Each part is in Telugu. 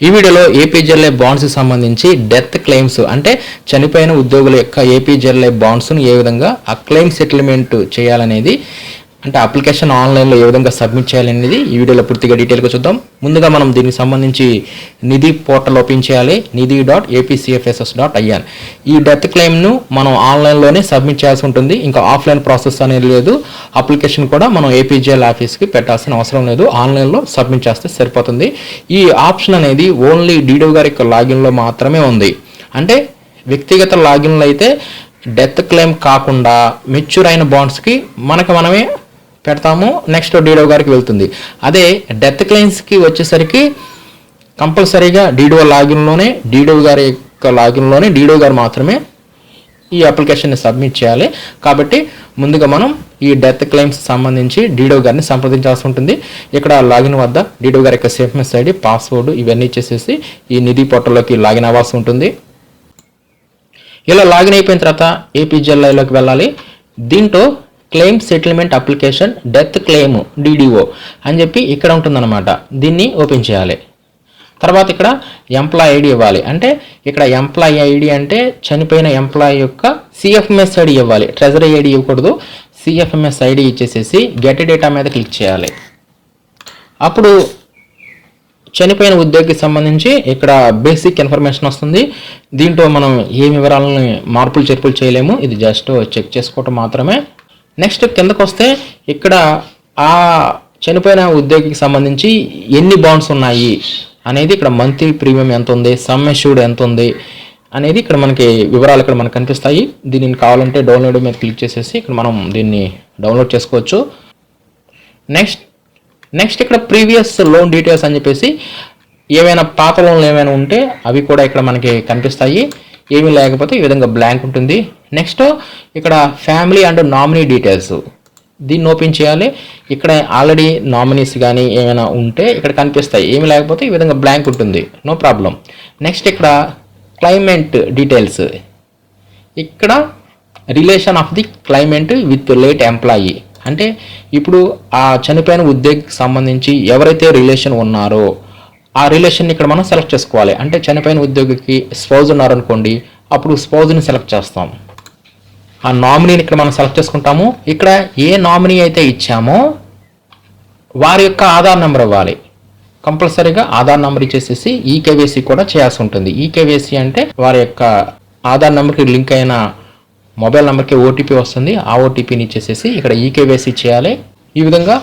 ఈ వీడియోలో ఏపీజెల్ఏ బాండ్స్కి సంబంధించి డెత్ క్లెయిమ్స్ అంటే చనిపోయిన ఉద్యోగుల యొక్క ఏపీజెల్ఏ బాండ్స్ను ఏ విధంగా ఆ క్లెయిమ్ సెటిల్మెంట్ చేయాలనేది అంటే అప్లికేషన్ ఆన్లైన్లో ఏ విధంగా సబ్మిట్ చేయాలనేది ఈ వీడియోలో పూర్తిగా డీటెయిల్గా చూద్దాం. ముందుగా మనం దీనికి సంబంధించి నిధి పోర్టల్ ఓపెన్ చేయాలి. Nidhi dot APCFSS dot IN ఈ డెత్ క్లెయిమ్ను మనం ఆన్లైన్లోనే సబ్మిట్ చేయాల్సి ఉంటుంది. ఇంకా ఆఫ్లైన్ ప్రాసెస్ అనేది లేదు. అప్లికేషన్ కూడా మనం ఏపీజీఎల్ ఆఫీస్కి పెట్టాల్సిన అవసరం లేదు. ఆన్లైన్లో సబ్మిట్ చేస్తే సరిపోతుంది. ఈ ఆప్షన్ అనేది ఓన్లీ డీడో గారి యొక్క లాగిన్లో మాత్రమే ఉంది. అంటే వ్యక్తిగత లాగిన్లో అయితే డెత్ క్లెయిమ్ కాకుండా మెచ్యూర్ అయిన బాండ్స్కి మనకు మనమే పెడతాము నెక్స్ట్ డీడో గారికి వెళ్తుంది. అదే డెత్ క్లెయిమ్స్కి వచ్చేసరికి కంపల్సరీగా డీడో లాగిన్లోనే డీడో గారి యొక్క లాగిన్లోనే డీడో గారు మాత్రమే ఈ అప్లికేషన్ని సబ్మిట్ చేయాలి. కాబట్టి ముందుగా మనం ఈ డెత్ క్లెయిమ్స్ సంబంధించి డీడో గారిని సంప్రదించాల్సి ఉంటుంది. ఇక్కడ లాగిన్ వద్ద డీడో గారి యొక్క సేఫ్నెస్ ఐడి పాస్వర్డ్ ఇవన్నీ ఇచ్చేసేసి ఈ నిధి పోర్టల్లోకి లాగిన్ అవ్వాల్సి ఉంటుంది. ఇలా లాగిన్ అయిపోయిన తర్వాత ఏపీజీఎల్ఐలోకి వెళ్ళాలి. దీంట్లో claim settlement application death claim DDO అని చెప్పి ఇక్కడ ఉంటుందన్నమాట. దీన్ని ఓపెన్ చేయాలి. తర్వాత ఇక్కడ ఎంప్లాయ్ ఐడి ఇవ్వాలి. అంటే ఇక్కడ ఎంప్లాయ్ ఐడి అంటే చనిపోయిన ఎంప్లాయ్ యొక్క సిఎఫ్ఎంఎస్ ఐడి ఇవ్వాలి. ట్రెజరీ ఐడి ఇవ్వకూడదు. సిఎఫ్ఎంఎస్ ఐడి ఇచ్చేసేసి గెట్ డేటా మీద క్లిక్ చేయాలి. అప్పుడు చనిపోయిన ఉద్యోగికి సంబంధించి ఇక్కడ బేసిక్ ఇన్ఫర్మేషన్ వస్తుంది. దీంట్లో మనం ఏ వివరాలని మార్పులు చేర్పులు చేయలేము. ఇది జస్ట్ చెక్ చేసుకోవటం మాత్రమే. నెక్స్ట్ కిందకు వస్తే ఇక్కడ ఆ చనిపోయిన ఉద్యోగికి సంబంధించి ఎన్ని బాండ్స్ ఉన్నాయి అనేది ఇక్కడ మంత్లీ ప్రీమియం ఎంత ఉంది సమ్ ఎష్యూడ్ ఎంత ఉంది అనేది ఇక్కడ మనకి వివరాలు ఇక్కడ మనకు కనిపిస్తాయి. దీనిని కావాలంటే డౌన్లోడ్ మీద క్లిక్ చేసేసి ఇక్కడ మనం దీన్ని డౌన్లోడ్ చేసుకోవచ్చు. నెక్స్ట్ నెక్స్ట్ ఇక్కడ ప్రీవియస్ లోన్ డీటెయిల్స్ అని చెప్పేసి ఏమైనా పాత లోన్లు ఏమైనా ఉంటే అవి కూడా ఇక్కడ మనకి కనిపిస్తాయి. ఏమీ లేకపోతే ఈ విధంగా బ్లాంక్ ఉంటుంది. నెక్స్ట్ ఇక్కడ ఫ్యామిలీ అండ్ నామినీ డీటెయిల్స్ దీన్ని ఓపెన్ చేయాలి. ఇక్కడ ఆల్రెడీ నామినీస్ కానీ ఏమైనా ఉంటే ఇక్కడ కనిపిస్తాయి. ఏమి లేకపోతే ఈ విధంగా బ్లాంక్ ఉంటుంది. నో ప్రాబ్లం నెక్స్ట్ ఇక్కడ క్లైమేట్ డీటెయిల్స్ ఇక్కడ relation of the claimant with late employee అంటే ఇప్పుడు ఆ చనిపోయిన ఉద్యోగికి సంబంధించి ఎవరైతే రిలేషన్ ఉన్నారో ఆ రిలేషన్ ఇక్కడ మనం సెలెక్ట్ చేసుకోవాలి. అంటే చనిపోయిన ఉద్యోగికి స్పౌజ్ ఉన్నారనుకోండి అప్పుడు స్పౌజ్ని సెలెక్ట్ చేస్తాం. ఆ నామినీని ఇక్కడ మనం సెలెక్ట్ చేసుకుంటాము. ఇక్కడ ఏ నామినీ అయితే ఇచ్చామో వారి యొక్క ఆధార్ నెంబర్ ఇవ్వాలి. కంపల్సరీగా ఆధార్ నెంబర్ ఇచ్చేసేసి ఈకేవైసీ కూడా చేయాల్సి ఉంటుంది. ఈకేవైసీ అంటే వారి యొక్క ఆధార్ నెంబర్కి లింక్ అయిన మొబైల్ నెంబర్కి ఓటీపీ వస్తుంది. ఆ ఓటీపీని ఇచ్చేసేసి ఇక్కడ ఈకేవైసీ చేయాలి. ఈ విధంగా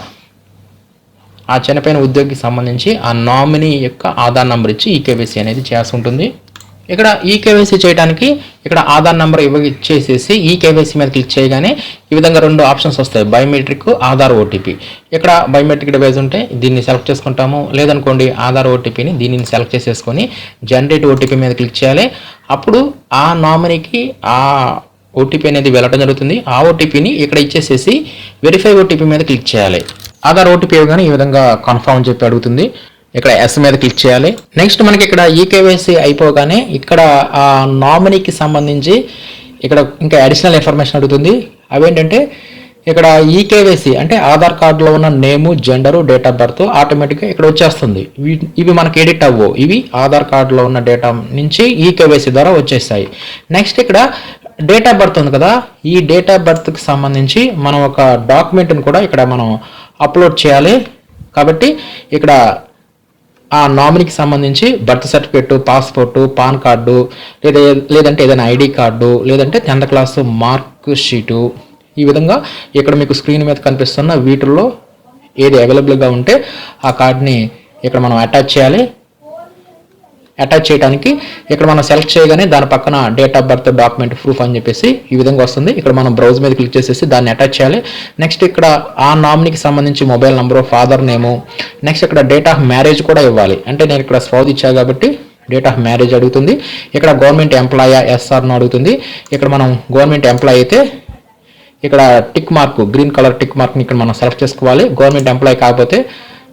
ఆ చనిపోయిన ఉద్యోగికి సంబంధించి ఆ నామినీ యొక్క ఆధార్ నెంబర్ ఇచ్చి ఈకేవైసీ అనేది చేయాల్సి ఉంటుంది. ఇక్కడ ఈకేవైసీ చేయడానికి ఇక్కడ ఆధార్ నెంబర్ ఇవ్వ ఇచ్చేసేసి ఈకేవైసీ మీద క్లిక్ చేయగానే ఈ విధంగా రెండు ఆప్షన్స్ వస్తాయి. బయోమెట్రిక్ ఆధార్ ఓటీపీ ఇక్కడ బయోమెట్రిక్ డివైస్ ఉంటే దీన్ని సెలెక్ట్ చేసుకుంటాము. లేదనుకోండి ఆధార్ ఓటీపీని దీనిని సెలెక్ట్ చేసేసుకొని జనరేట్ ఓటీపీ మీద క్లిక్ చేయాలి. అప్పుడు ఆ నామినీకి ఆ ఓటీపీ అనేది వెళ్ళడం జరుగుతుంది. ఆ ఓటీపీని ఇక్కడ ఇచ్చేసేసి వెరిఫై ఓటీపీ మీద క్లిక్ చేయాలి. ఆధార్ ఓటీపీ ఇవ్వగానే ఈ విధంగా కన్ఫర్మ్ చెప్పి అడుగుతుంది. ఇక్కడ ఎస్ మీద క్లిక్ చేయాలి. నెక్స్ట్ మనకి ఇక్కడ ఈకేవైసీ అయిపోగానే ఇక్కడ ఆ నామినీకి సంబంధించి ఇక్కడ ఇంకా అడిషనల్ ఇన్ఫర్మేషన్ అడుగుతుంది. అవేంటంటే ఇక్కడ ఈకేవైసీ అంటే ఆధార్ కార్డులో ఉన్న name gender date of birth ఆటోమేటిక్గా ఇక్కడ వచ్చేస్తుంది. ఇవి మనకి ఎడిట్ అవ్వవు ఇవి ఆధార్ కార్డులో ఉన్న డేటా నుంచి ఈకేవైసీ ద్వారా వచ్చేస్తాయి. నెక్స్ట్ ఇక్కడ డేట్ ఆఫ్ బర్త్ ఉంది కదా. ఈ డేట్ ఆఫ్ బర్త్కి సంబంధించి మనం ఒక డాక్యుమెంట్ని కూడా ఇక్కడ మనం అప్లోడ్ చేయాలి. కాబట్టి ఇక్కడ ఆ నామినీకి సంబంధించి birth certificate passport PAN card లేదా లేదంటే ఏదైనా ఐడి కార్డు లేదంటే టెన్త్ క్లాస్ మార్క్ షీటు ఈ విధంగా ఇక్కడ మీకు స్క్రీన్ మీద కనిపిస్తున్న వీటిల్లో ఏది అవైలబుల్గా ఉంటే ఆ కార్డ్ని ఇక్కడ మనం అటాచ్ చేయాలి. అటాచ్ చేయడానికి ఇక్కడ మనం సెలెక్ట్ చేయగానే దాని పక్కన date of birth document proof అని చెప్పేసి ఈ విధంగా వస్తుంది. ఇక్కడ మనం బ్రౌజ్ మీద క్లిక్ చేసేసి దాన్ని అటాచ్ చేయాలి. నెక్స్ట్ ఇక్కడ ఆ నామినీకి సంబంధించి mobile number father name. Next ఇక్కడ డేట్ ఆఫ్ మ్యారేజ్ కూడా ఇవ్వాలి. అంటే నేను ఇక్కడ స్పౌజ్ ఇచ్చా కాబట్టి డేట్ ఆఫ్ మ్యారేజ్ అడుగుతుంది. ఇక్కడ గవర్నమెంట్ ఎంప్లాయా ఎస్ఆర్ను అడుగుతుంది. ఇక్కడ మనం గవర్నమెంట్ ఎంప్లాయ్ అయితే ఇక్కడ tick mark green colour tick మార్క్ని ఇక్కడ మనం సెలెక్ట్ చేసుకోవాలి. గవర్నమెంట్ ఎంప్లాయ్ కాకపోతే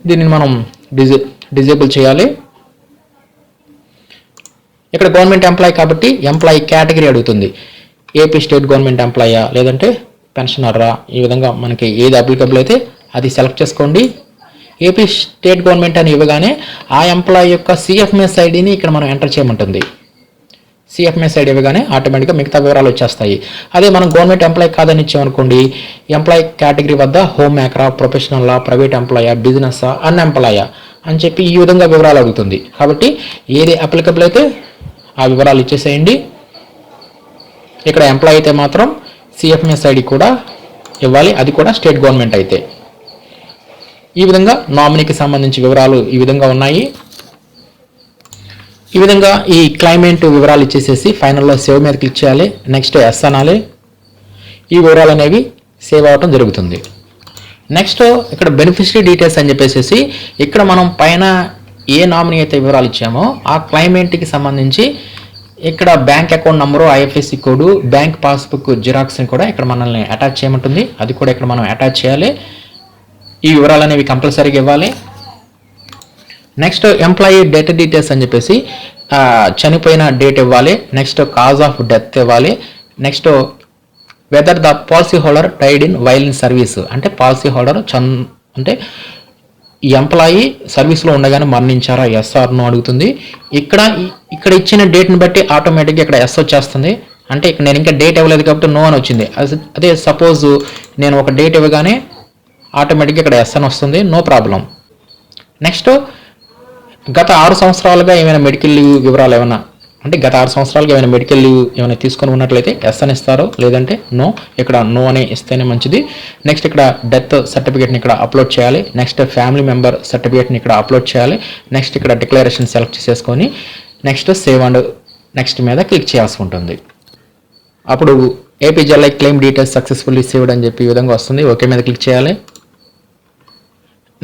దీనిని మనం డిజే డిజేబుల్ చేయాలి. ఇక్కడ గవర్నమెంట్ ఎంప్లాయీ కాబట్టి ఎంప్లాయీ కేటగిరీ అడుగుతుంది. ఏపీ స్టేట్ గవర్నమెంట్ ఎంప్లాయా లేదంటే పెన్షనర్రా ఈ విధంగా మనకి ఏది అప్లికబుల్ అయితే అది సెలెక్ట్ చేసుకోండి. ఏపీ స్టేట్ గవర్నమెంట్ అని ఇవ్వగానే ఆ ఎంప్లాయీ యొక్క సిఎఫ్ఎంఎస్ ఐడిని ఇక్కడ మనం ఎంటర్ చేయమంటుంది. సిఎఫ్ఎంఎస్ ఐడి ఇవ్వగానే ఆటోమేటిక్గా మిగతా వివరాలు వచ్చేస్తాయి. అదే మనం గవర్నమెంట్ ఎంప్లాయీ కాదని ఇచ్చామనుకోండి ఎంప్లాయీ కేటగిరీ వద్ద హోమ్ మేకరా ప్రొఫెషనల్ ప్రైవేట్ ఎంప్లాయా బిజినెస్ అన్ ఎంప్లాయా అని చెప్పి ఈ విధంగా వివరాలు అడుగుతుంది. కాబట్టి ఏది అప్లికబుల్ అయితే ఆ వివరాలు ఇచ్చేసేయండి. ఇక్కడ ఎంప్లాయ్ అయితే మాత్రం సిఎఫ్ఎంఎస్ ఐడి కూడా ఇవ్వాలి. అది కూడా స్టేట్ గవర్నమెంట్ అయితే. ఈ విధంగా నామినీకి సంబంధించి వివరాలు ఈ విధంగా ఉన్నాయి. ఈ విధంగా ఈ క్లైమేట్ వివరాలు ఇచ్చేసేసి ఫైనల్లో సేవ్ మీద క్లిక్ చేయాలి. నెక్స్ట్ ఎస్ అనాలి. ఈ వివరాలు అనేవి సేవ్ అవ్వటం జరుగుతుంది. నెక్స్ట్ ఇక్కడ బెనిఫిషరీ డీటెయిల్స్ అని చెప్పేసి ఇక్కడ మనం పైన ఏ నామినీ అయితే వివరాలు ఇచ్చామో ఆ క్లైమెంట్కి సంబంధించి ఇక్కడ bank account number IFSC code bank passbook జిరాక్స్ని కూడా ఇక్కడ మనల్ని అటాచ్ చేయమంటుంది. అది కూడా ఇక్కడ మనం అటాచ్ చేయాలి. ఈ వివరాలు అనేవి కంపల్సరీగా ఇవ్వాలి. నెక్స్ట్ ఎంప్లాయీ డేట్ డీటెయిల్స్ అని చెప్పేసి చనిపోయిన డేట్ ఇవ్వాలి. నెక్స్ట్ కాజ్ ఆఫ్ డెత్ ఇవ్వాలి. Next whether the policy holder died in while service అంటే పాలసీ హోల్డర్ చన్ అంటే ఎంప్లాయీ సర్వీస్లో ఉండగానే మరణించారా? ఎస్ఆర్ను అడుగుతుంది. ఇక్కడ ఇక్కడ ఇచ్చిన డేట్ని బట్టి ఆటోమేటిక్గా ఇక్కడ ఎస్ వచ్చేస్తుంది. అంటే ఇక్కడ నేను ఇంకా డేట్ ఇవ్వలేదు కాబట్టి నో అని వచ్చింది. అదే సపోజ్ నేను ఒక డేట్ ఇవ్వగానే ఆటోమేటిక్గా ఇక్కడ ఎస్ అని వస్తుంది. నో ప్రాబ్లం నెక్స్ట్ గత ఆరు సంవత్సరాలుగా ఏమైనా మెడికల్ లీవ్ వివరాలు ఏమైనా అంటే గత ఆరు సంవత్సరాలకు ఏమైనా మెడికల్ లీవ్ ఏమైనా తీసుకొని ఉన్నట్లయితే ఎస్ అని ఇస్తారు లేదంటే నో ఇక్కడ నో అని ఇస్తేనే మంచిది. నెక్స్ట్ ఇక్కడ డెత్ సర్టిఫికేట్ని ఇక్కడ అప్లోడ్ చేయాలి. నెక్స్ట్ ఫ్యామిలీ మెంబర్ సర్టిఫికేట్ని ఇక్కడ అప్లోడ్ చేయాలి. నెక్స్ట్ ఇక్కడ డిక్లరేషన్ సెలెక్ట్ చేసేసుకొని నెక్స్ట్ సేవ్ అండ్ నెక్స్ట్ మీద క్లిక్ చేయాల్సి ఉంటుంది. అప్పుడు APGLI claim details successfully saved అని చెప్పి ఈ విధంగా వస్తుంది. ఓకే మీద క్లిక్ చేయాలి.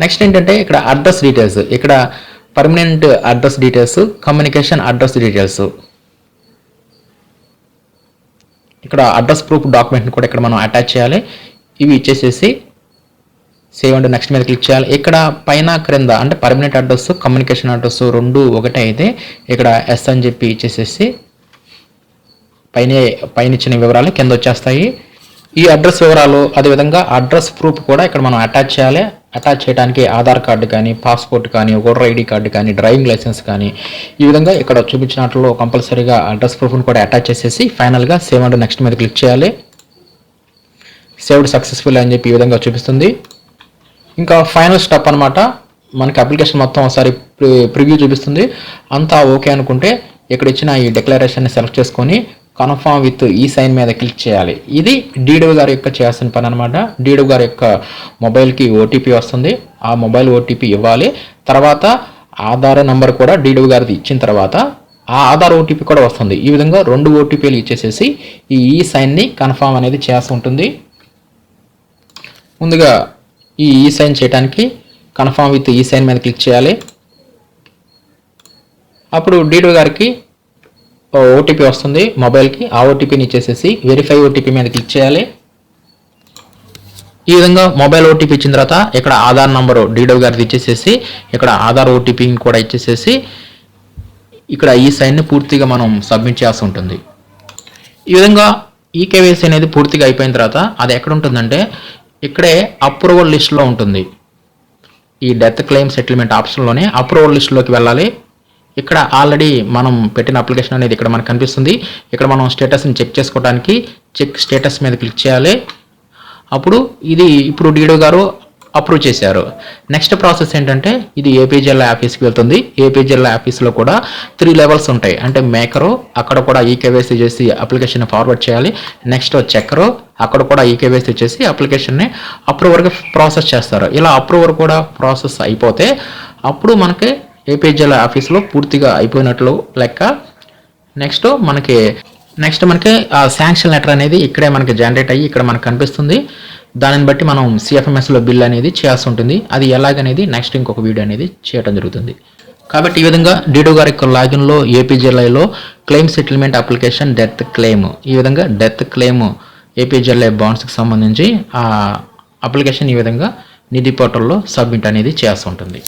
నెక్స్ట్ ఏంటంటే ఇక్కడ అడ్రస్ డీటెయిల్స్ ఇక్కడ permanent address details communication address details ఇక్కడ అడ్రస్ ప్రూఫ్ డాక్యుమెంట్ని కూడా ఇక్కడ మనం అటాచ్ చేయాలి. ఇవి ఇచ్చేసేసి సేవ్ అండ్ నెక్స్ట్ మీద క్లిక్ చేయాలి. ఇక్కడ పైన క్రింద అంటే పర్మనెంట్ అడ్రస్ కమ్యూనికేషన్ అడ్రస్ రెండు ఒకటే అయితే ఇక్కడ ఎస్ అని చెప్పి ఇచ్చేసేసి పైన పైన ఇచ్చిన వివరాలు కింద వచ్చేస్తాయి. ఈ అడ్రస్ వివరాలు అదేవిధంగా అడ్రస్ ప్రూఫ్ కూడా ఇక్కడ మనం అటాచ్ చేయాలి. అటాచ్ చేయడానికి ఆధార్ కార్డు కానీ పాస్పోర్ట్ కానీ ఓటర్ ఐడి కార్డు కానీ డ్రైవింగ్ లైసెన్స్ కానీ ఈ విధంగా ఇక్కడ చూపించినట్లు కంపల్సరీగా అడ్రస్ ప్రూఫ్ను కూడా అటాచ్ చేసేసి ఫైనల్గా సేవ్ అండ్ నెక్స్ట్ మీద క్లిక్ చేయాలి. సేవ్డ్ సక్సెస్ఫుల్ అని చెప్పి ఈ విధంగా చూపిస్తుంది. ఇంకా ఫైనల్ స్టెప్ అన్నమాట. మనకి అప్లికేషన్ మొత్తం ఒకసారి ప్రివ్యూ చూపిస్తుంది. అంతా ఓకే అనుకుంటే ఇక్కడ ఇచ్చిన ఈ డిక్లరేషన్ని సెలెక్ట్ చేసుకొని కన్ఫామ్ విత్ ఈ సైన్ మీద క్లిక్ చేయాలి. ఇది డీడో గారి యొక్క చేయాల్సిన పని అనమాట డీడో గారి యొక్క మొబైల్కి ఓటీపీ వస్తుంది. ఆ మొబైల్ ఓటీపీ ఇవ్వాలి. తర్వాత ఆధార్ నంబర్ కూడా డీడో గారిది ఇచ్చిన తర్వాత ఆ ఆధార్ ఓటీపీ కూడా వస్తుంది. ఈ విధంగా రెండు ఓటీపీలు ఇచ్చేసేసి ఈ ఈ సైన్ని కన్ఫామ్ అనేది చేయాల్సి ఉంటుంది. ముందుగా ఈ ఈ సైన్ చేయడానికి కన్ఫామ్ విత్ ఈ సైన్ మీద క్లిక్ చేయాలి. అప్పుడు డీడో గారికి ఓటీపీ వస్తుంది మొబైల్కి. ఆ ఓటీపీని ఇచ్చేసేసి వెరిఫై ఓటీపీ మీద క్లిక్ చేయాలి. ఈ విధంగా మొబైల్ ఓటీపీ ఇచ్చిన తర్వాత ఇక్కడ ఆధార్ నంబరు డీడో గారిది ఇచ్చేసేసి ఇక్కడ ఆధార్ ఓటీపీని కూడా ఇచ్చేసేసి ఇక్కడ ఈ సైన్ని పూర్తిగా మనం సబ్మిట్ చేయాల్సి ఉంటుంది. ఈ విధంగా ఈ అనేది పూర్తిగా అయిపోయిన తర్వాత అది ఎక్కడ ఉంటుందంటే ఇక్కడే అప్రూవల్ లిస్ట్లో ఉంటుంది. ఈ డెత్ క్లెయిమ్ సెటిల్మెంట్ ఆప్షన్లోనే అప్రూవల్ లిస్ట్లోకి వెళ్ళాలి. ఇక్కడ ఆల్రెడీ మనం పెట్టిన అప్లికేషన్ అనేది ఇక్కడ మనకు కనిపిస్తుంది. ఇక్కడ మనం స్టేటస్ని చెక్ చేసుకోవడానికి చెక్ స్టేటస్ మీద క్లిక్ చేయాలి. అప్పుడు ఇది ఇప్పుడు డీడో గారు అప్రూవ్ చేశారు. నెక్స్ట్ ప్రాసెస్ ఏంటంటే ఇది ఏపీజీఎల్ ఆఫీస్కి వెళ్తుంది. ఏపీజీఎల్ ఆఫీస్లో కూడా త్రీ లెవెల్స్ ఉంటాయి. అంటే మేకరు అక్కడ కూడా ఈకేవైసీ చేసి అప్లికేషన్ ఫార్వర్డ్ చేయాలి. నెక్స్ట్ చెక్కరు అక్కడ కూడా ఈకేవైసీ చేసి అప్లికేషన్ని అప్రూవర్కి ప్రాసెస్ చేస్తారు. ఇలా అప్రూవర్ కూడా ప్రాసెస్ అయిపోతే అప్పుడు మనకి ఏపీజీఎల్ ఆఫీస్లో పూర్తిగా అయిపోయినట్లు లెక్క. నెక్స్ట్ మనకి నెక్స్ట్ మనకి ఆ శాంక్షన్ లెటర్ అనేది ఇక్కడే మనకి జనరేట్ అయ్యి ఇక్కడ మనకు కనిపిస్తుంది. దానిని బట్టి మనం సిఎఫ్ఎంఎస్లో బిల్ అనేది చేయాల్సి ఉంటుంది. అది ఎలాగనేది నెక్స్ట్ ఇంకొక వీడియో అనేది చేయడం జరుగుతుంది. కాబట్టి ఈ విధంగా డీడో గారి యొక్క లాగిన్లో ఏపీజీఎల్ఐలో claim settlement application death claim ఈ విధంగా డెత్ క్లెయిమ్ ఏపీజీఎల్ఐ బాండ్స్కి సంబంధించి ఆ అప్లికేషన్ ఈ విధంగా నిధి పోర్టల్లో సబ్మిట్ అనేది చేయాల్సి ఉంటుంది.